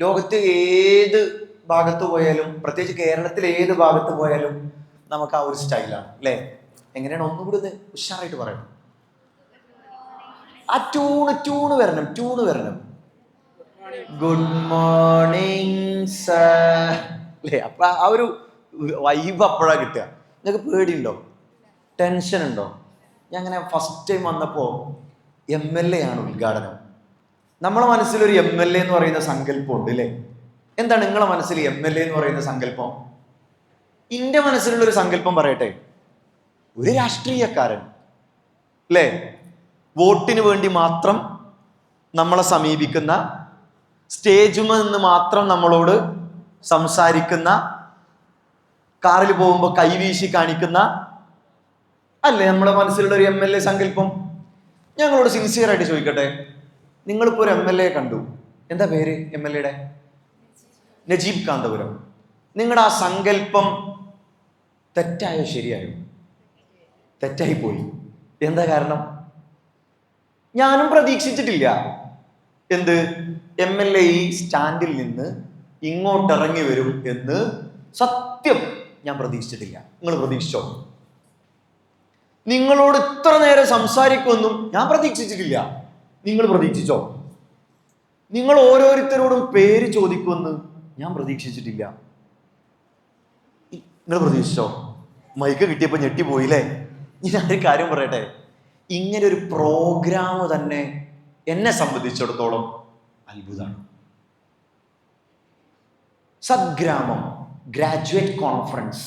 ലോകത്ത് ഏത് ഭാഗത്ത് പോയാലും പ്രത്യേകിച്ച് കേരളത്തിൽ ഏത് ഭാഗത്ത് പോയാലും നമുക്ക് ആ ഒരു സ്റ്റൈലാണ് അല്ലേ? എങ്ങനെയാണ്? ഒന്നുകൂടി ഒന്ന് ഉഷാറായിട്ട് പറയണം. ആ ട്യൂണ് ട്യൂണ് വരണം ട്യൂണ് വരണം. ഗുഡ് മോർണിംഗ് സർ അല്ലേ? അപ്പൊ ആ ഒരു വൈബ് അപ്പോഴാ കിട്ടുക. നിങ്ങൾക്ക് പേടിയുണ്ടോ? ടെൻഷൻ ഉണ്ടോ? ഞാൻ അങ്ങനെ ഫസ്റ്റ് ടൈം വന്നപ്പോൾ എം എൽ എ ആണ് ഉദ്ഘാടനം. നമ്മളെ മനസ്സിലൊരു എം എൽ എ എന്ന് പറയുന്ന സങ്കല്പം ഉണ്ട് അല്ലേ എന്താണ് നിങ്ങളെ മനസ്സിൽ എം എൽ എ എന്ന് പറയുന്ന സങ്കല്പം? മനസ്സിലുള്ള ഒരു സങ്കല്പം പറയട്ടെ. ഒരു രാഷ്ട്രീയക്കാരൻ അല്ലേ വോട്ടിന് വേണ്ടി മാത്രം നമ്മളെ സമീപിക്കുന്ന സ്റ്റേജുമ നിന്ന് മാത്രം നമ്മളോട് സംസാരിക്കുന്ന കാറിൽ പോകുമ്പോൾ കൈവീശി കാണിക്കുന്ന അല്ലേ? നമ്മുടെ മനസ്സിലുള്ള ഒരു എം എൽ എ സങ്കല്പം. ഞങ്ങളോട് സിൻസിയർ ആയിട്ട് ചോദിക്കട്ടെ. നിങ്ങളിപ്പോൾ ഒരു എം എൽ എ കണ്ടു. എന്താ പേര് എം എൽ എയുടെ നജീബ് കാന്തപുരം. നിങ്ങളുടെ ആ സങ്കല്പം തെറ്റായോ ശരിയായോ? തെറ്റായി പോയി. എന്താ കാരണം? ഞാനും പ്രതീക്ഷിച്ചിട്ടില്ല. എന്ത്? എം എൽ എ ഈ സ്റ്റാൻഡിൽ നിന്ന് ഇങ്ങോട്ട് ഇറങ്ങി വരും എന്ന് സത്യം ഞാൻ പ്രതീക്ഷിച്ചിട്ടില്ല. നിങ്ങൾ പ്രതീക്ഷിച്ചോ? നിങ്ങളോട് ഇത്ര നേരം സംസാരിക്കുമെന്നും ഞാൻ പ്രതീക്ഷിച്ചിട്ടില്ല. നിങ്ങൾ പ്രതീക്ഷിച്ചോ? നിങ്ങൾ ഓരോരുത്തരോടും പേര് ചോദിക്കുമെന്ന് ഞാൻ പ്രതീക്ഷിച്ചിട്ടില്ല. നിങ്ങൾ പ്രതീക്ഷിച്ചോ? മൈക്ക് കിട്ടിയപ്പോൾ ഞെട്ടിപ്പോയില്ലേ ഒരു കാര്യം പറയട്ടെ. ഇങ്ങനെ ഒരു പ്രോഗ്രാം തന്നെ എന്നെ സംബന്ധിച്ചിടത്തോളം അത്ഭുതമാണ് സദ്ഗ്രാമം ഗ്രാജുവേറ്റ് കോൺഫറൻസ്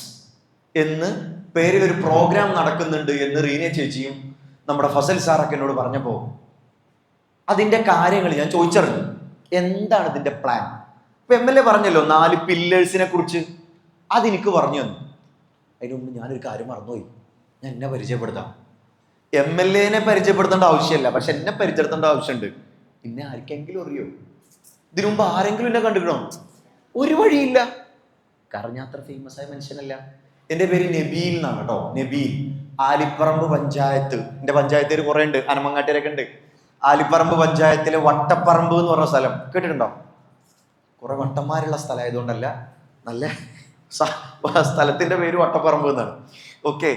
എന്ന് പേരിൽ ഒരു പ്രോഗ്രാം നടക്കുന്നുണ്ട് എന്ന് റീന ചേച്ചിയും നമ്മുടെ ഫസൽ സാറൊക്കെ എന്നോട് പറഞ്ഞപ്പോൾ അതിന്റെ കാര്യങ്ങൾ ഞാൻ ചോദിച്ചറിഞ്ഞു. എന്താണ് ഇതിന്റെ പ്ലാൻ ഇപ്പൊ എം എൽ എ പറഞ്ഞല്ലോ നാല് പില്ലേഴ്സിനെ കുറിച്ച്. അതെനിക്ക് പറഞ്ഞു തന്നു. അതിന് മുമ്പ് ഞാനൊരു കാര്യം മറന്നുപോയി. ഞാൻ എന്നെ പരിചയപ്പെടുത്താം. എം എൽ എനെ പരിചയപ്പെടുത്തേണ്ട ആവശ്യമില്ല പക്ഷെ എന്നെ പരിചയപ്പെടുത്തേണ്ട ആവശ്യമുണ്ട്. പിന്നെ ആർക്കെങ്കിലും അറിയോ? ഇതിനു മുമ്പ് ആരെങ്കിലും എന്നെ കണ്ടിക്കണോ ഒരു വഴിയില്ല. കാരണം ഞാൻ അത്ര ഫേമസ് ആയ മനുഷ്യനല്ല. എന്റെ പേര് നബീൽ എന്നാണ് കേട്ടോ നബീൽ. ആലിപ്പറമ്പ് പഞ്ചായത്ത്. എന്റെ പഞ്ചായത്തിൽ കുറേ ഉണ്ട് അനമങ്ങാട്ടിലൊക്കെ ഉണ്ട്. ആലിപ്പറമ്പ് പഞ്ചായത്തിലെ വട്ടപ്പറമ്പ് എന്ന് പറഞ്ഞ സ്ഥലം കേട്ടിട്ടുണ്ടോ? കുറെ വട്ടന്മാരുള്ള സ്ഥലമായതുകൊണ്ടല്ല നല്ല സ്ഥലത്തിന്റെ പേര് വട്ടപ്പറമ്പ് എന്നാണ്. ഓക്കെ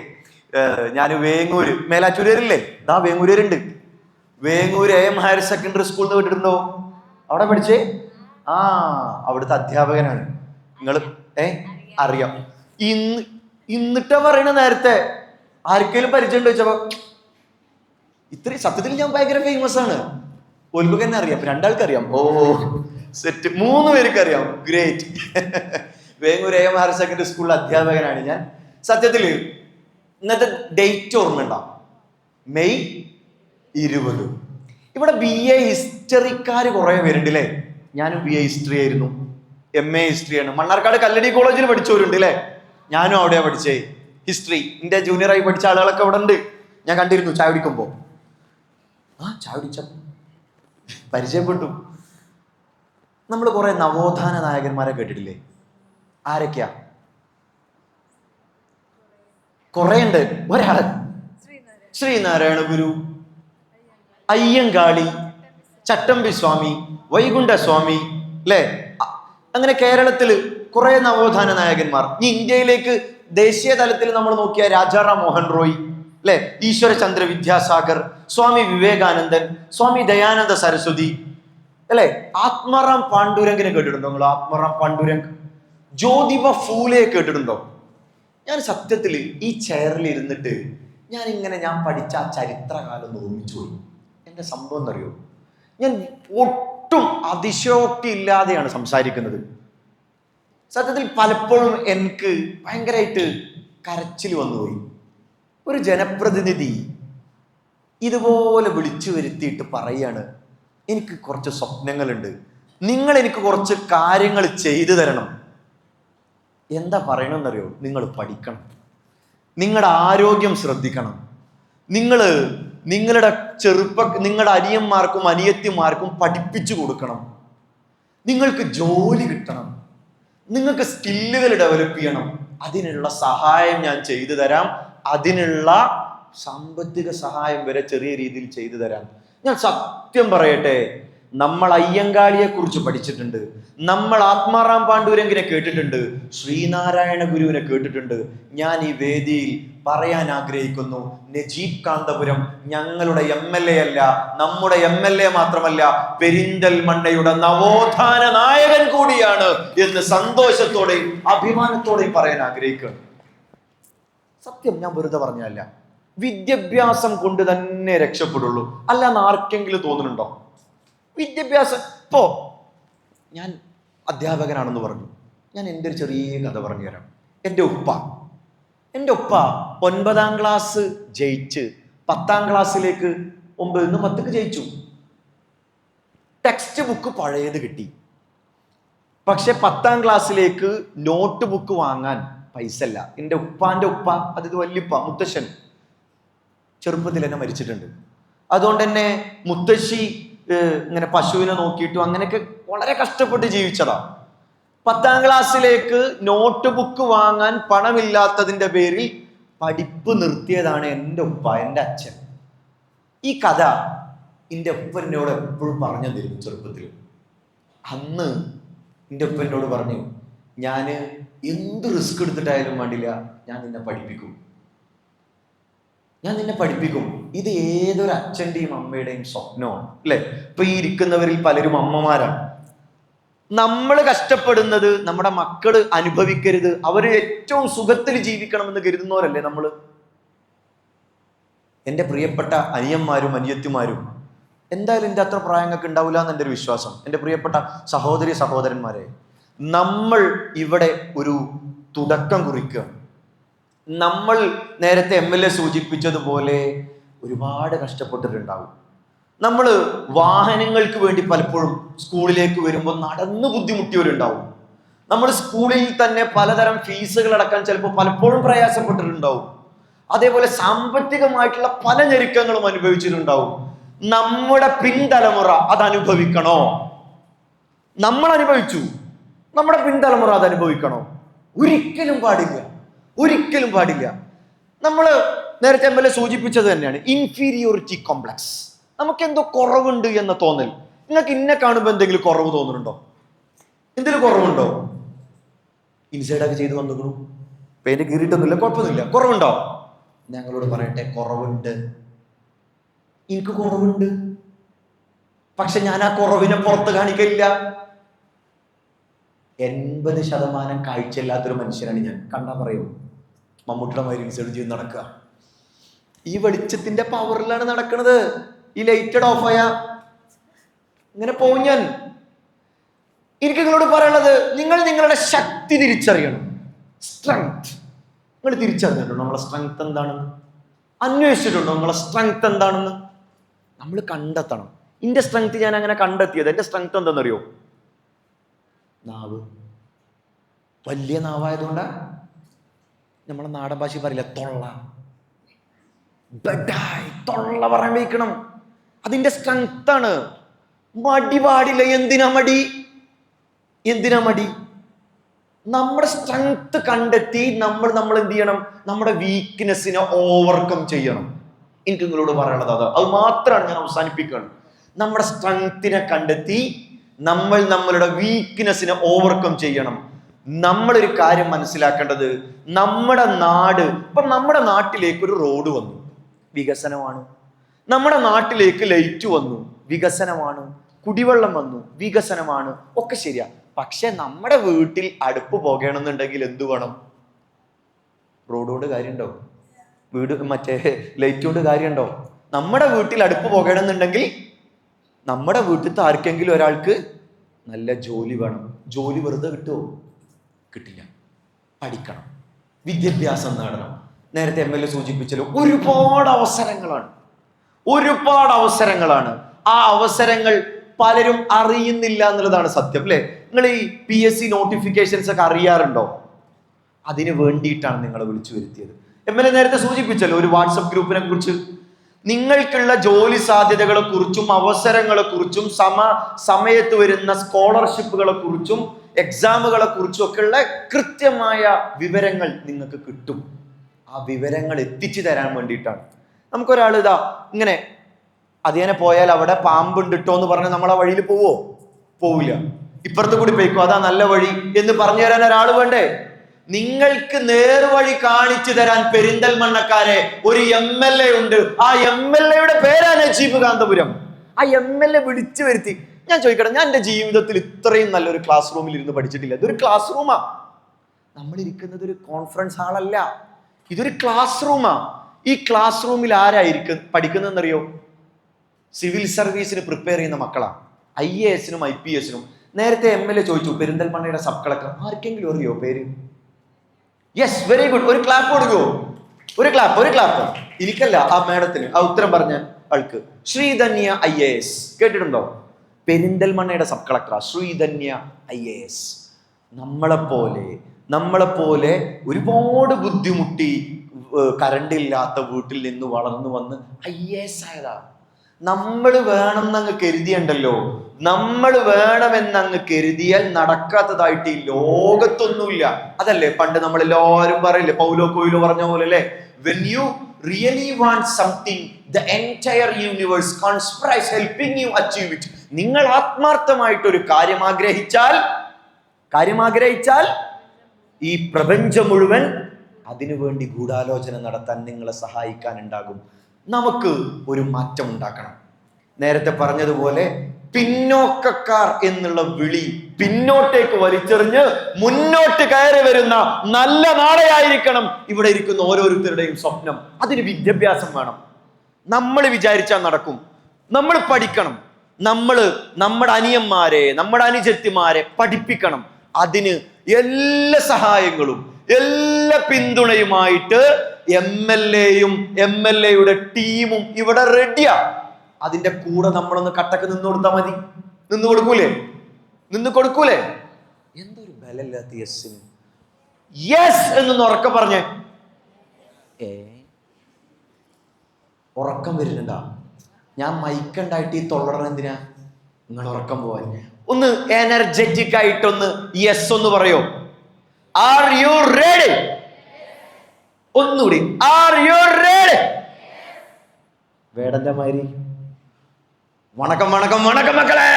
ഞാൻ വേങ്ങൂര് മേലാറ്റൂരേരില്ലേ? ദാ വേങ്ങൂരേരുണ്ട്. Vengoor A M higher secondary സ്കൂളിൽ നിന്ന് കേട്ടിട്ടുണ്ടോ? അവിടെ പഠിച്ചേ? ആ അവിടുത്തെ അധ്യാപകനാണ്. നിങ്ങൾ ഏ അറിയാം. ഇന്ന് ഇന്നിട്ടാ പറയണ നേരത്തെ ആർക്കെങ്കിലും പരിചയം ഉണ്ടോ ചോദിച്ചപ്പോ? ഇത്രയും സത്യത്തിൽ ഞാൻ ഭയങ്കര ഫേമസ് ആണ്. ഒൽബക്ക് തന്നെ അറിയാം. രണ്ടാൾക്കറിയാം. ഓ സെറ്റ് മൂന്ന് പേർക്ക് അറിയാം. Great Vengoor A M higher secondary സ്കൂളിലെ അധ്യാപകനാണ് ഞാൻ. സത്യത്തിൽ ഇന്നത്തെ ഡേറ്റ് ഓർമ്മയുണ്ടോ മെയ് ഇരുപത്. ഇവിടെ ബി എ ഹിസ്റ്ററിക്കാർ കുറേ പേരുണ്ട് അല്ലേ ഞാനും ബി എ ഹിസ്റ്ററി ആയിരുന്നു. എം എ ഹിസ്റ്ററിയാണ് മണ്ണാർക്കാട് കല്ലടി കോളേജിൽ പഠിച്ചവരുണ്ട് അല്ലേ ഞാനും അവിടെയാണ് പഠിച്ചേ. ഹിസ്റ്ററി എന്റെ ജൂനിയറായി പഠിച്ച ആളുകളൊക്കെ അവിടെ ഉണ്ട്. ഞാൻ കണ്ടിരുന്നു ചായ കുടിക്കുമ്പോൾ ആ ചാടിച്ച പരിചയപ്പെട്ടു. നമ്മൾ കുറെ നവോത്ഥാന നായകന്മാരെ കേട്ടിട്ടില്ലേ? ആരൊക്കെയാ? കൊറേ ഉണ്ട് ഒരാൾ. ശ്രീനാരായണ ഗുരു അയ്യങ്കാളി ചട്ടമ്പി സ്വാമി വൈകുണ്ഠ സ്വാമി അല്ലേ അങ്ങനെ കേരളത്തിൽ കുറെ നവോത്ഥാന നായകന്മാർ. ഇനി ഇന്ത്യയിലേക്ക് ദേശീയ തലത്തിൽ നമ്മൾ നോക്കിയ രാജാറാം മോഹൻ റോയ് അല്ലെ ഈശ്വരചന്ദ്ര വിദ്യാസാഗർ സ്വാമി വിവേകാനന്ദൻ സ്വാമി ദയാനന്ദ സരസ്വതി. അല്ലെ ആത്മാറാം പാണ്ഡുരംഗിനെ കേട്ടിട്ടുണ്ടോ നിങ്ങൾ? ആത്മാറാം പാണ്ഡുരംഗ്. ജ്യോതിബ ഫൂലെ കേട്ടിട്ടുണ്ടോ? ഞാൻ സത്യത്തിൽ ഈ ചെയറിൽ ഇരുന്നിട്ട് ഞാൻ ഇങ്ങനെ ഞാൻ പഠിച്ച ആ ചരിത്രകാലം ഓർമ്മിച്ചു പോയി. എന്റെ സംഭവം എന്നറിയോ? ഞാൻ ഒട്ടും അതിശയോക്തി ഇല്ലാതെയാണ് സംസാരിക്കുന്നത്. സത്യത്തിൽ പലപ്പോഴും എനിക്ക് ഭയങ്കരമായിട്ട് കരച്ചിൽ വന്നുപോയി. ഒരു ജനപ്രതിനിധി ഇതുപോലെ വിളിച്ചു വരുത്തിയിട്ട് പറയാണ് എനിക്ക് കുറച്ച് സ്വപ്നങ്ങളുണ്ട്. നിങ്ങൾ എനിക്ക് കുറച്ച് കാര്യങ്ങൾ ചെയ്തു തരണം. എന്താ പറയണമെന്നറിയോ? നിങ്ങൾ പഠിക്കണം. നിങ്ങളുടെ ആരോഗ്യം ശ്രദ്ധിക്കണം. നിങ്ങൾ നിങ്ങളുടെ ചെറുപ്പ നിങ്ങളുടെ അനിയന്മാർക്കും അനിയത്തിമാർക്കും പഠിപ്പിച്ചു കൊടുക്കണം. നിങ്ങൾക്ക് ജോലി കിട്ടണം. നിങ്ങൾക്ക് സ്കില്ലുകൾ ഡെവലപ്പ് ചെയ്യണം. അതിനുള്ള സഹായം ഞാൻ ചെയ്തു തരാം. അതിനുള്ള സാമ്പത്തിക സഹായം വരെ ചെറിയ രീതിയിൽ ചെയ്തു തരാം. ഞാൻ സത്യം പറയട്ടെ നമ്മൾ അയ്യങ്കാളിയെ കുറിച്ച് പഠിച്ചിട്ടുണ്ട് നമ്മൾ ആത്മാറാം പാണ്ഡുരങ്കിനെ കേട്ടിട്ടുണ്ട് ശ്രീനാരായണ ഗുരുവിനെ കേട്ടിട്ടുണ്ട്. ഞാൻ ഈ വേദിയിൽ പറയാൻ ആഗ്രഹിക്കുന്നു നജീബ് കാന്തപുരം ഞങ്ങളുടെ എം എൽ എ അല്ല നമ്മുടെ എം എൽ എ മാത്രമല്ല പെരിന്തൽമണ്ണയുടെ നവോത്ഥാന നായകൻ കൂടിയാണ് എന്ന് സന്തോഷത്തോടെയും അഭിമാനത്തോടെയും പറയാൻ ആഗ്രഹിക്കുകയാണ്. സത്യം ഞാൻ വെറുതെ പറഞ്ഞല്ല വിദ്യാഭ്യാസം കൊണ്ട് തന്നെ രക്ഷപ്പെടുള്ളൂ. അല്ലാന്ന് ആർക്കെങ്കിലും തോന്നുന്നുണ്ടോ? വിദ്യാഭ്യാസം ഇപ്പോ ഞാൻ അധ്യാപകനാണെന്ന് പറഞ്ഞു. ഞാൻ എന്റെ ഒരു ചെറിയ കഥ പറഞ്ഞു തരാം എന്റെ ഉപ്പ. എന്റെ ഉപ്പ ഒൻപതാം ക്ലാസ് ജയിച്ച് പത്താം ക്ലാസ്സിലേക്ക് ഒമ്പതിൽ നിന്ന് പത്തേക്ക് ജയിച്ചു. ടെക്സ്റ്റ് ബുക്ക് പഴയത് കിട്ടി. പക്ഷെ പത്താം ക്ലാസ്സിലേക്ക് നോട്ട് ബുക്ക് വാങ്ങാൻ പൈസ അല്ല എന്റെ ഉപ്പാന്റെ ഉപ്പ അതായത് വല്യുപ്പ മുത്തശ്ശൻ ചെറുപ്പത്തിൽ തന്നെ മരിച്ചിട്ടുണ്ട്. അതുകൊണ്ട് തന്നെ മുത്തശ്ശി ഇങ്ങനെ പശുവിനെ നോക്കിയിട്ടും അങ്ങനെയൊക്കെ വളരെ കഷ്ടപ്പെട്ട് ജീവിച്ചതാ. പത്താം ക്ലാസ്സിലേക്ക് നോട്ട് ബുക്ക് വാങ്ങാൻ പണമില്ലാത്തതിന്റെ പേരിൽ പഠിപ്പ് നിർത്തിയതാണ് എന്റെ ഉപ്പ എന്റെ അച്ഛൻ. ഈ കഥ എന്റെ ഉപ്പ എന്നോട് എപ്പോഴും പറഞ്ഞു തരും ചെറുപ്പത്തിൽ. അന്ന് എന്റെ ഉപ്പ എന്നോട് പറഞ്ഞു ഞാൻ എന്ത് റിസ്ക് എടുത്തിട്ടായാലും വേണ്ടില്ല ഞാൻ നിന്നെ പഠിപ്പിക്കും. ഞാൻ നിന്നെ പഠിപ്പിക്കും. ഇത് ഏതൊരു അച്ഛന്റെയും അമ്മയുടെയും സ്വപ്നമാണ് അല്ലെ? ഇപ്പൊ ഈ ഇരിക്കുന്നവരിൽ പലരും അമ്മമാരാണ്. നമ്മൾ കഷ്ടപ്പെടുന്നത് നമ്മുടെ മക്കൾ അനുഭവിക്കരുത് അവർ ഏറ്റവും സുഖത്തിൽ ജീവിക്കണമെന്ന് കരുതുന്നവരല്ലേ നമ്മൾ എന്റെ പ്രിയപ്പെട്ട അനിയന്മാരും അനിയത്തിമാരും എന്തായാലും എന്റെ അത്ര പ്രായങ്ങൾക്ക് ഉണ്ടാവില്ല എന്ന് എന്റെ ഒരു വിശ്വാസം. എന്റെ പ്രിയപ്പെട്ട സഹോദരി സഹോദരന്മാരെ നമ്മൾ ഇവിടെ ഒരു തുടക്കം കുറിക്കുക. നമ്മൾ നേരത്തെ എം എൽ എ സൂചിപ്പിച്ചതുപോലെ ഒരുപാട് കഷ്ടപ്പെട്ടിട്ടുണ്ടാവും. നമ്മൾ വാഹനങ്ങൾക്ക് വേണ്ടി പലപ്പോഴും സ്കൂളിലേക്ക് വരുമ്പോൾ നടന്ന് ബുദ്ധിമുട്ടിയവരുണ്ടാവും. നമ്മൾ സ്കൂളിൽ തന്നെ പലതരം ഫീസുകൾ അടക്കാൻ ചിലപ്പോൾ പലപ്പോഴും പ്രയാസപ്പെട്ടിട്ടുണ്ടാവും. അതേപോലെ സാമ്പത്തികമായിട്ടുള്ള പല ഞെരുക്കങ്ങളും അനുഭവിച്ചിട്ടുണ്ടാവും. നമ്മുടെ പിൻതലമുറ അത് അനുഭവിക്കണോ നമ്മൾ അനുഭവിച്ചു. നമ്മുടെ പിൻതലമുറ അത് അനുഭവിക്കണോ? ഒരിക്കലും പാടില്ല. ഒരിക്കലും പാടില്ല. നമ്മൾ നേരത്തെ എം എൽ എ സൂചിപ്പിച്ചത് തന്നെയാണ് ഇൻഫീരിയോറിറ്റി കോംപ്ലക്സ് നമുക്ക് എന്തോ കുറവുണ്ട് എന്ന തോന്നൽ. നിങ്ങൾക്ക് ഇന്നെ കാണുമ്പോൾ എന്തെങ്കിലും കുറവ് തോന്നുന്നുണ്ടോ? എന്തെങ്കിലും കുറവുണ്ടോ? ഇൻസൈഡൊക്കെ ചെയ്ത് വന്നിക്കണു. പേര് കീറിയിട്ടൊന്നുമില്ല കുഴപ്പമൊന്നുമില്ല. കുറവുണ്ടോ? ഞങ്ങളോട് പറയട്ടെ കുറവുണ്ട്. എനിക്ക് കുറവുണ്ട്. പക്ഷെ ഞാൻ ആ കുറവിനെ പുറത്ത് കാണിക്കില്ല എൺപത് ശതമാനം കാഴ്ചയില്ലാത്തൊരു മനുഷ്യനാണ് ഞാൻ. കണ്ടാ പറയൂ. മമ്മൂട്ടിയുടെ മാതിരി ഇൻസൈഡ് ചെയ്ത് നടക്കുക. ഈ വെളിച്ചത്തിന്റെ പവറിലാണ് നടക്കുന്നത് ഈ ലൈറ്റഡ് ഓഫ് ആയ ഇങ്ങനെ പോകും ഞാൻ. എനിക്ക് നിങ്ങളോട് പറയാനുള്ളത് നിങ്ങൾ നിങ്ങളുടെ ശക്തി തിരിച്ചറിയണം. സ്ട്രെങ്ത് നിങ്ങൾ തിരിച്ചറിഞ്ഞിട്ടുണ്ടോ? നമ്മളെ സ്ട്രെങ്ത് എന്താണെന്ന്? അന്വേഷിച്ചിട്ടുണ്ടോ? നമ്മളെ സ്ട്രെങ്ത് എന്താണെന്ന്? നമ്മൾ കണ്ടെത്തണം. എന്റെ സ്ട്രെങ്ത് ഞാൻ അങ്ങനെ കണ്ടെത്തിയത്. എന്റെ സ്ട്രെങ്ത് എന്താണെന്നറിയോ നാവ്. വലിയ നാവായതുകൊണ്ട്? നമ്മളെ നാടൻ ഭാഷ പറയില്ല തൊള്ള. ബെഡായി തൊള്ള പറയാൻ വയ്ക്കണം. അതിന്റെ സ്ട്രെങ്ത് ആണ്. മടി പാടില്ല എന്തിനാ മടി? എന്തിനാ മടി? നമ്മുടെ സ്ട്രെങ്ത് കണ്ടെത്തി നമ്മൾ നമ്മൾ എന്ത് ചെയ്യണം? നമ്മുടെ വീക്ക്നെസ്സിനെ ഓവർകം ചെയ്യണം. എനിക്ക് നിങ്ങളോട് പറയാനുള്ളത് അത്. അത് മാത്രമാണ് ഞാൻ അവസാനിപ്പിക്കുകയാണ്. നമ്മുടെ സ്ട്രെങ്ത്തിനെ കണ്ടെത്തി നമ്മൾ നമ്മളുടെ വീക്ക്നെസ്സിനെ ഓവർകം ചെയ്യണം. നമ്മളൊരു കാര്യം മനസ്സിലാക്കേണ്ടത് നമ്മുടെ നാട് ഇപ്പൊ നമ്മുടെ നാട്ടിലേക്ക് ഒരു റോഡ് വന്നു. വികസനമാണ്. നമ്മുടെ നാട്ടിലേക്ക് ലൈറ്റ് വന്നു. വികസനമാണ്. കുടിവെള്ളം വന്നു. വികസനമാണ്. ഒക്കെ ശരിയാ. പക്ഷെ നമ്മുടെ വീട്ടിൽ അടുപ്പ് പോകണമെന്നുണ്ടെങ്കിൽ എന്തു വേണം? റോഡോട് കാര്യമുണ്ടോ? വീട് മറ്റേ ലൈറ്റോട് കൊണ്ട് കാര്യമുണ്ടോ? നമ്മുടെ വീട്ടിൽ അടുപ്പ് പോകണമെന്നുണ്ടെങ്കിൽ നമ്മുടെ വീട്ടിലത്തെ ആർക്കെങ്കിലും ഒരാൾക്ക് നല്ല ജോലി വേണം. ജോലി വെറുതെ കിട്ടുമോ കിട്ടില്ല. പഠിക്കണം. വിദ്യാഭ്യാസം നേടണം. നേരത്തെ എം എൽ എ സൂചിപ്പിച്ചല്ലോ ഒരുപാട് അവസരങ്ങളാണ്. ഒരുപാട് അവസരങ്ങളാണ്. ആ അവസരങ്ങൾ പലരും അറിയുന്നില്ല എന്നുള്ളതാണ് സത്യം അല്ലേ? നിങ്ങൾ ഈ പി എസ് സി നോട്ടിഫിക്കേഷൻസ് ഒക്കെ അറിയാറുണ്ടോ? അതിന് വേണ്ടിയിട്ടാണ് നിങ്ങളെ വിളിച്ചു വരുത്തിയത്. എം എൽ എ നേരത്തെ സൂചിപ്പിച്ചല്ലോ ഒരു വാട്സപ്പ് ഗ്രൂപ്പിനെ കുറിച്ച് നിങ്ങൾക്കുള്ള ജോലി സാധ്യതകളെ കുറിച്ചും അവസരങ്ങളെ കുറിച്ചും സമ സമയത്ത് വരുന്ന സ്കോളർഷിപ്പുകളെ കുറിച്ചും എക്സാമുകളെ കുറിച്ചും ഒക്കെയുള്ള കൃത്യമായ വിവരങ്ങൾ നിങ്ങൾക്ക് കിട്ടും. ആ വിവരങ്ങൾ എത്തിച്ചു തരാൻ വേണ്ടിയിട്ടാണ്. നമുക്കൊരാൾ ഇതാ ഇങ്ങനെ അതിനെ പോയാൽ അവിടെ പാമ്പുണ്ട് ഇട്ടോ എന്ന് പറഞ്ഞ് നമ്മൾ ആ വഴിയിൽ പോവോ? പോവില്ല. ഇപ്പുറത്ത് കൂടി പോയിക്കോ. അതാ നല്ല വഴി എന്ന് പറഞ്ഞു തരാൻ ഒരാൾ വേണ്ടേ? നിങ്ങൾക്ക് നേർവഴി കാണിച്ചു തരാൻ പെരിന്തൽമണ്ണക്കാരെ ഒരു എം എൽ എ ഉണ്ട്. ആ എം എൽ എയുടെ പേരാണ് ചീഫ് കാന്തപുരം ആ എം എൽ എ വിളിച്ചു വരുത്തി. ഞാൻ ചോദിക്കട്ടെ ഞാൻ എന്റെ ജീവിതത്തിൽ ഇത്രയും നല്ലൊരു ക്ലാസ് റൂമിൽ ഇരുന്ന് പഠിച്ചിട്ടില്ല. ഇതൊരു ക്ലാസ് റൂമാ നമ്മൾ ഇരിക്കുന്നത് ഒരു കോൺഫറൻസ് ഹാളല്ല ഇതൊരു ക്ലാസ് റൂമാ ഈ ക്ലാസ് റൂമിൽ ആരായിരിക്കും പഠിക്കുന്നതെന്നറിയോ? സിവിൽ സർവീസിന് പ്രിപ്പയർ ചെയ്യുന്ന മക്കളാണ് ഐ എ എസിനും ഐ പി എസിനും നേരത്തെ എം എൽ എ ചോദിച്ചു പെരിന്തൽമണ്ണയുടെ സബ് കളക്ടർ ആർക്കെങ്കിലും അറിയോ പേര്? യെസ് വെരി ഗുഡ് ഒരു ക്ലാപ്പ് കൊടുക്കുമോ ഒരു ക്ലാപ്പ് ഒരു ക്ലാപ്പ് എനിക്കല്ല ആ മേഡത്തിന് ആ ഉത്തരം പറഞ്ഞ ആൾക്ക്. Sreedhanya I A S. കേട്ടിട്ടുണ്ടോ? പെരിന്തൽമണ്ണയുടെ sub കളക്ടറാ. Sreedhanya I A S. നമ്മളെപ്പോലെ നമ്മളെപ്പോലെ ഒരുപാട് ബുദ്ധിമുട്ടി കറണ്ട് ഇല്ലാത്ത വീട്ടിൽ നിന്ന് വളർന്നു വന്ന് ഐ എ എസ് ആയതാ. നമ്മൾ വേണമെന്നങ്ങ് കരുതിയുണ്ടല്ലോ. നമ്മൾ വേണമെന്നങ്ങ് കരുതിയാൽ നടക്കാത്തതായിട്ട് ഈ ലോകത്തൊന്നുമില്ല. അതല്ലേ? പണ്ട് നമ്മൾ എല്ലാവരും പറയില്ലേ പൗലോ കോയിലോ പറഞ്ഞ പോലെ അല്ലേ when you really want something the entire universe conspires helping you achieve it നിങ്ങൾ ആത്മാർത്ഥമായിട്ട് ഒരു കാര്യം ആഗ്രഹിച്ചാൽ കാര്യം ആഗ്രഹിച്ചാൽ ഈ പ്രപഞ്ചം മുഴുവൻ അതിനുവേണ്ടി ഗൂഢാലോചന നടത്താൻ നിങ്ങളെ സഹായിക്കാനുണ്ടാകും. നമുക്ക് ഒരു മാറ്റം ഉണ്ടാക്കണം. നേരത്തെ പറഞ്ഞതുപോലെ പിന്നോക്കക്കാർ എന്നുള്ള വിളി പിന്നോട്ടേക്ക് വലിച്ചെറിഞ്ഞ് മുന്നോട്ട് കയറി വരുന്ന നല്ല നാളെയായിരിക്കണം ഇവിടെ ഇരിക്കുന്ന ഓരോരുത്തരുടെയും സ്വപ്നം. അതിന് വിദ്യാഭ്യാസം വേണം. നമ്മൾ വിചാരിച്ചാൽ നടക്കും. നമ്മൾ പഠിക്കണം. നമ്മൾ നമ്മുടെ അനിയന്മാരെ നമ്മുടെ അനുജത്തിമാരെ പഠിപ്പിക്കണം. അതിന് എല്ലാ സഹായങ്ങളും എല്ലാ പിന്തുണയുമായിട്ട് എം എൽ എയും എം എൽ എയുടെ ടീമും ഇവിടെ റെഡിയാ അതിന്റെ കൂടെ നമ്മളൊന്ന് കട്ടക്ക് നിന്ന് കൊടുത്താൽ മതി. നിന്ന് കൊടുക്കൂലേ? നിന്ന് കൊടുക്കൂലേ? എന്തൊരു ബലമില്ലാത്ത യെസ്സിന് യെസ് എന്നൊന്ന് ഉറക്കം പറഞ്ഞേ. ഏ? ഉറക്കം വരുന്നുണ്ടാ? ഞാൻ മൈക്കുണ്ടായിട്ട് ഈ തൊള്ളറ എന്തിനാ? നിങ്ങൾ ഉറക്കം പോവാൻ. ഒന്ന് എനർജറ്റിക് ആയിട്ടൊന്ന് യെസ് ഒന്ന് പറയോ? ആർ യു റെഡി ഒന്നുകൂടി. ആർ യു റെഡി വേടന്റെ മാതിരി. വണക്കം വണക്കം വണക്കം മക്കളെ.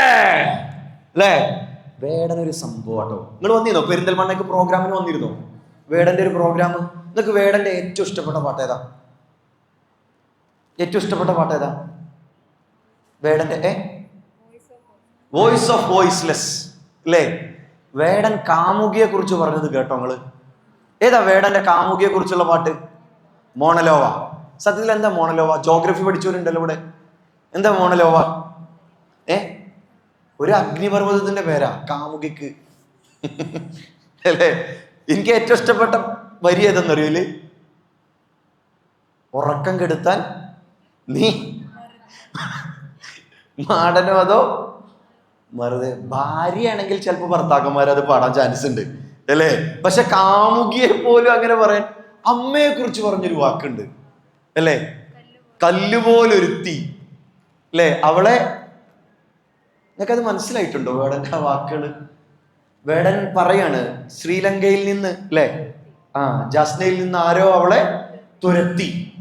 അല്ലേ? വേടനൊരു കേട്ടോ നിങ്ങൾ വന്നിരുന്നോ? പെരിന്തൽമണ്ണയ്ക്ക് പ്രോഗ്രാമിന് വന്നിരുന്നോ? വേടന്റെ ഒരു പ്രോഗ്രാം. നിങ്ങൾക്ക് വേടന്റെ ഏറ്റവും ഇഷ്ടപ്പെട്ട പാട്ട് ഏതാ? ഏറ്റവും ഇഷ്ടപ്പെട്ട പാട്ട് ഏതാ? വേടന്റെ ഏ? വോയിസ് ഓഫ് വോയിസ്ലെസ് അല്ലേ? വേടൻ കാമുകിയെ കുറിച്ച് പറഞ്ഞത് കേട്ടോ നിങ്ങൾ. ഏതാ വേടന്റെ കാമുകിയെ കുറിച്ചുള്ള പാട്ട്? മോണലോവ. സത്യത്തിൽ എന്താ മോണലോവ? ജോഗ്രഫി പഠിച്ചവരുണ്ടല്ലോ ഇവിടെ. എന്താ മോണലോവ? ഏ? ഒരു അഗ്നിപർവതത്തിന്റെ പേരാ കാമുകിക്ക്. അല്ലേ? എനിക്ക് ഏറ്റവും ഇഷ്ടപ്പെട്ട വരി ഏതെന്നറിയില്ലേ ഉറക്കം കെടുത്താൻ നീ മാടനോ അതോ വെറുതെ ഭാര്യയാണെങ്കിൽ ചിലപ്പോൾ ഭർത്താക്കന്മാർ അത് പാടാൻ ചാൻസ് ഉണ്ട്. അല്ലേ? പക്ഷെ കാമുകിയെ പോലും അങ്ങനെ പറയാൻ അമ്മയെ കുറിച്ച് പറഞ്ഞൊരു വാക്കുണ്ട്. അല്ലേ? കല്ലുപോലൊരുത്തി. അല്ലേ? അവളെ നിനക്കത് മനസ്സിലായിട്ടുണ്ടോ വേടന്റെ ആ വാക്കുകൾ വേടൻ പറയാണ് ശ്രീലങ്കയിൽ നിന്ന് അല്ലേ? ആ ജാസ്നയിൽ നിന്ന് ആരോ അവളെ തുരത്തി.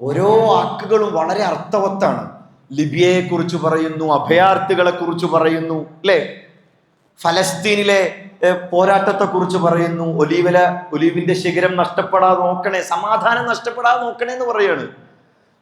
ഓരോ വാക്കുകളും വളരെ അർത്ഥവത്താണ്. ലിബിയയെ കുറിച്ച് പറയുന്നു അഭയാർത്ഥികളെ കുറിച്ച് പറയുന്നു അല്ലേ ഫലസ്തീനിലെ പോരാട്ടത്തെ കുറിച്ച് പറയുന്നു ഒലീവല ഒലീവിന്റെ ശിഖരം നഷ്ടപ്പെടാതെ നോക്കണേ സമാധാനം നഷ്ടപ്പെടാതെ നോക്കണേ എന്ന് പറയാണ്.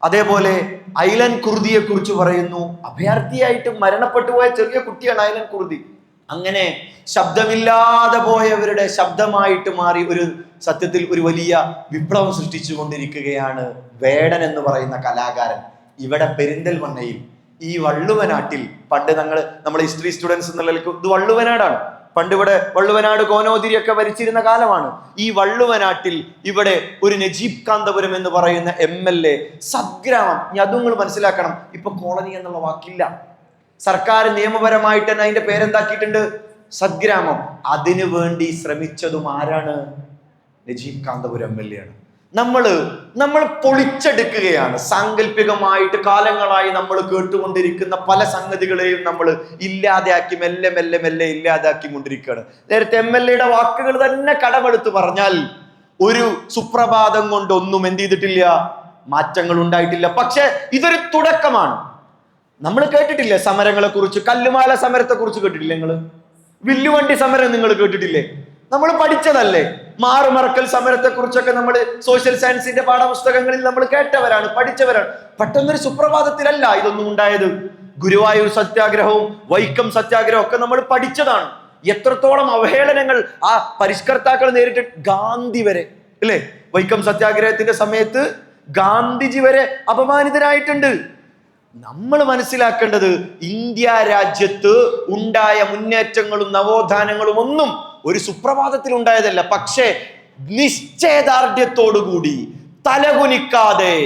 അതേപോലെ ഐലൻ കുർദിയെ കുറിച്ച് പറയുന്നു അഭയാർത്ഥിയായിട്ട് മരണപ്പെട്ടു പോയ ചെറിയ കുട്ടിയാണ് ഐലൻ കുർദി. അങ്ങനെ ശബ്ദമില്ലാതെ പോയവരുടെ ശബ്ദമായിട്ട് മാറി ഒരു സത്യത്തിൽ ഒരു വലിയ വിപ്ലവം സൃഷ്ടിച്ചു കൊണ്ടിരിക്കുകയാണ് വേടൻ എന്ന് പറയുന്ന കലാകാരൻ. ഇവിടെ പെരിന്തൽമണ്ണയിൽ ഈ വള്ളുവനാട്ടിൽ പണ്ട് ഞങ്ങൾ നമ്മൾ ഹിസ്റ്ററി സ്റ്റുഡൻസ് എന്നുള്ള ഇത് വള്ളുവനാടാണ്. പണ്ട് ഇവിടെ വള്ളുവനാട് കോനോതിരി ഒക്കെ ഭരിച്ചിരുന്ന കാലമാണ്. ഈ വള്ളുവനാട്ടിൽ ഇവിടെ ഒരു നജീബ് കാന്തപുരം എന്ന് പറയുന്ന എം എൽ എ സദ്ഗ്രാമം. ഇനി അതും നിങ്ങൾ മനസ്സിലാക്കണം. ഇപ്പൊ കോളനി എന്നുള്ള വാക്കില്ല. സർക്കാർ നിയമപരമായിട്ട് തന്നെ അതിന്റെ പേരെന്താക്കിയിട്ടുണ്ട്? സദ്ഗ്രാമം. അതിനു വേണ്ടി ശ്രമിച്ചതും ആരാണ്? Najeeb Kanthapuram M L A ആണ്. നമ്മൾ നമ്മൾ പൊളിച്ചെടുക്കുകയാണ്. സാങ്കല്പികമായിട്ട് കാലങ്ങളായി നമ്മൾ കേട്ടുകൊണ്ടിരിക്കുന്ന പല സംഗതികളെയും നമ്മൾ ഇല്ലാതെയാക്കി മെല്ലെ മെല്ലെ മെല്ലെ ഇല്ലാതാക്കി കൊണ്ടിരിക്കുകയാണ് നേരത്തെ എം എൽ എയുടെ വാക്കുകൾ തന്നെ കടമെടുത്ത് പറഞ്ഞാൽ ഒരു സുപ്രഭാതം കൊണ്ടൊന്നും എന്ത് ചെയ്തിട്ടില്ല മാറ്റങ്ങൾ ഉണ്ടായിട്ടില്ല. പക്ഷെ ഇതൊരു തുടക്കമാണ്. നമ്മൾ കേട്ടിട്ടില്ലേ സമരങ്ങളെ കുറിച്ച്? കല്ലുമാല സമരത്തെ കുറിച്ച് കേട്ടിട്ടില്ലേ നിങ്ങൾ? വില്ലുവണ്ടി സമരം നിങ്ങൾ കേട്ടിട്ടില്ലേ? നമ്മൾ പഠിച്ചതല്ലേ? മാറുമറക്കൽ സമരത്തെ കുറിച്ചൊക്കെ നമ്മൾ സോഷ്യൽ സയൻസിന്റെ പാഠപുസ്തകങ്ങളിൽ നമ്മൾ കേട്ടവരാണ് പഠിച്ചവരാണ്. പെട്ടെന്നൊരു സുപ്രഭാതത്തിലല്ല ഇതൊന്നും ഉണ്ടായത്. ഗുരുവായൂർ സത്യാഗ്രഹവും വൈക്കം സത്യാഗ്രഹവും ഒക്കെ നമ്മൾ പഠിച്ചതാണ്. എത്രത്തോളം അവഹേളനങ്ങൾ ആ പരിഷ്കർത്താക്കൾ നേരിട്ട് ഗാന്ധി വരെ അല്ലേ വൈക്കം സത്യാഗ്രഹത്തിന്റെ സമയത്ത് ഗാന്ധിജി വരെ അപമാനിതരായിട്ടുണ്ട്. നമ്മൾ മനസ്സിലാക്കേണ്ടത് ഇന്ത്യ രാജ്യത്ത് ഉണ്ടായ മുന്നേറ്റങ്ങളും നവോത്ഥാനങ്ങളും ഒന്നും ഒരു സുപ്രഭാതത്തിൽ ഉണ്ടായതല്ല പക്ഷേ നിശ്ചയദാർഢ്യത്തോടുകൂടി തലകുനിക്കാതെ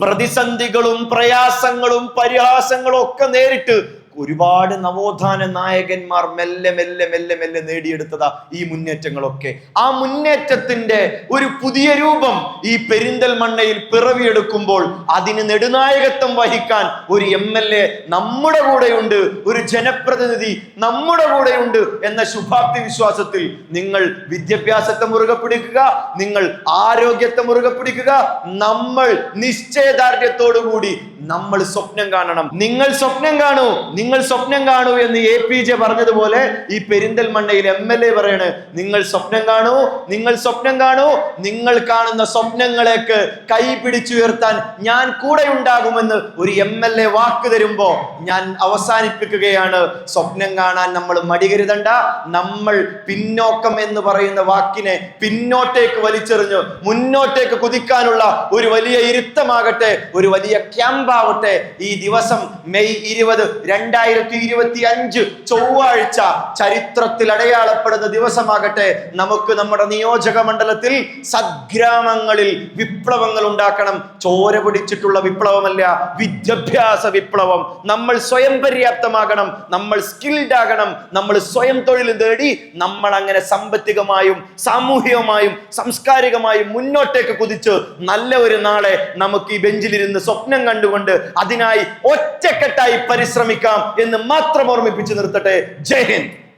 പ്രതിസന്ധികളും പ്രയാസങ്ങളും പരിഹാസങ്ങളും ഒക്കെ നേരിട്ട് ഒരുപാട് നവോത്ഥാന നായകന്മാർ മെല്ലെ മെല്ലെ മെല്ലെ മെല്ലെ നേടിയെടുത്തതാ ഈ മുന്നേറ്റങ്ങളൊക്കെ. ആ മുന്നേറ്റത്തിന്റെ ഒരു പുതിയ രൂപം ഈ പെരിന്തൽമണ്ണയിൽ പിറവിയെടുക്കുമ്പോൾ അതിന് നെടുനായകത്വം വഹിക്കാൻ ഒരു എം എൽ എ നമ്മുടെ കൂടെയുണ്ട് ഒരു ജനപ്രതിനിധി നമ്മുടെ കൂടെയുണ്ട് എന്ന ശുഭാപ്തി വിശ്വാസത്തിൽ നിങ്ങൾ വിദ്യാഭ്യാസത്തെ മുറുകെ പിടിക്കുക നിങ്ങൾ ആരോഗ്യത്തെ മുറുകെ പിടിക്കുക നമ്മൾ നിശ്ചയദാർഢ്യത്തോടുകൂടി നമ്മൾ സ്വപ്നം കാണണം. നിങ്ങൾ സ്വപ്നം കാണൂ നിങ്ങൾ സ്വപ്നം കാണൂ എന്ന് എ പി ജെ പറഞ്ഞതുപോലെ ഈ പെരിന്തൽമണ്ണയിൽ എം എൽ എ പറയാണ് നിങ്ങൾ സ്വപ്നം കാണൂ നിങ്ങൾ സ്വപ്നം കാണൂ നിങ്ങൾ കാണുന്ന സ്വപ്നങ്ങളേക്ക് കൈ പിടിച്ചുയർത്താൻ ഞാൻ കൂടെ ഉണ്ടാകുമെന്ന് ഒരു എം എൽ എ വാക്ക് തരുമ്പോ ഞാൻ അവസാനിപ്പിക്കുകയാണ്. സ്വപ്നം കാണാൻ നമ്മൾ മടികരുതണ്ട. നമ്മൾ പിന്നോക്കം എന്ന് പറയുന്ന വാക്കിനെ പിന്നോട്ടേക്ക് വലിച്ചെറിഞ്ഞ് മുന്നോട്ടേക്ക് കുതിക്കാനുള്ള ഒരു വലിയ ഇരുത്തമാകട്ടെ ഒരു വലിയ ക്യാമ്പാവട്ടെ. ഈ ദിവസം മെയ് ഇരുപത് രണ്ടായിരത്തി ഇരുപത്തി അഞ്ച് ചൊവ്വാഴ്ച ചരിത്രത്തിൽ അടയാളപ്പെടുന്ന ദിവസമാകട്ടെ നമുക്ക് നമ്മുടെ നിയോജക മണ്ഡലത്തിൽ സദ്ഗ്രാമങ്ങളിൽ വിപ്ലവങ്ങൾ ഉണ്ടാക്കണം. ചോര പിടിച്ചിട്ടുള്ള വിപ്ലവമല്ല വിദ്യാഭ്യാസ വിപ്ലവം. നമ്മൾ സ്വയം പര്യാപ്തമാകണം നമ്മൾ സ്കിൽഡ് ആകണം നമ്മൾ സ്വയം തൊഴിൽ തേടി നമ്മൾ അങ്ങനെ സാമ്പത്തികമായും സാമൂഹികമായും സാംസ്കാരികമായും മുന്നോട്ടേക്ക് കുതിച്ച് നല്ല ഒരു നാളെ നമുക്ക് ഈ ബെഞ്ചിലിരുന്ന് സ്വപ്നം കണ്ടുകൊണ്ട് അതിനായി ഒറ്റക്കെട്ടായി പരിശ്രമിക്കാം. എന്ന് മാത്രം ഓർമ്മിപ്പിച്ചു നിർത്തട്ടെ. ജയ് ഹിന്ദ്.